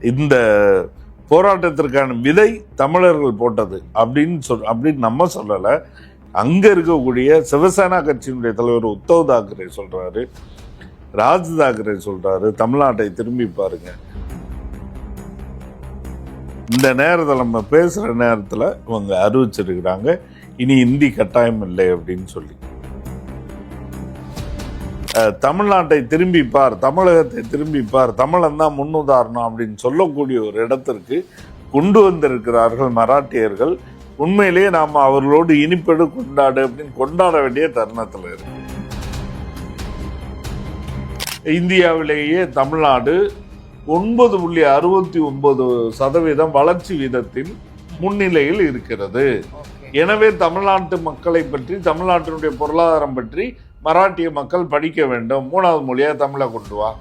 இந்த போராட்டத்திற்கான விதை தமிழர்கள் போட்டது அப்படின்னு சொல் அப்படின்னு நம்ம சொல்லலை. அங்கே இருக்கக்கூடிய சிவசேனா கட்சியினுடைய தலைவர் உத்தவ் தாக்கரே சொல்கிறாரு ராஜ் தாக்கரே சொல்கிறாரு தமிழ்நாட்டை திரும்பி பாருங்க. இந்த நேரத்தில் நம்ம பேசுகிற நேரத்தில் இவங்க அறிவிச்சிருக்கிறாங்க. இனி இந்தி கட்டாயம் இல்லை அப்படின்னு சொல்லி. தமிழ்நாட்டை திரும்பி பார் தமிழகத்தை திரும்பி பார் தமிழன் தான் முன்னுதாரணம் அப்படின்னு சொல்லக்கூடிய ஒரு இடத்திற்கு கொண்டு வந்திருக்கிறார்கள் மராட்டியர்கள். உண்மையிலேயே நாம் அவர்களோடு இனிப்பெடு கொண்டாடு அப்படின்னு கொண்டாட வேண்டிய தருணத்தில் இருக்கு. இந்தியாவிலேயே தமிழ்நாடு ஒன்பது புள்ளி அறுபத்தி ஒன்பது சதவீதம் வளர்ச்சி வீதத்தில் முன்னிலையில் இருக்கிறது. எனவே தமிழ்நாட்டு மக்களை பற்றி தமிழ்நாட்டினுடைய பொருளாதாரம் பற்றி மராட்டிய மக்கள் படிக்க வேண்டும். மூணாவது மொழியாக தமிழை கொண்டு வா.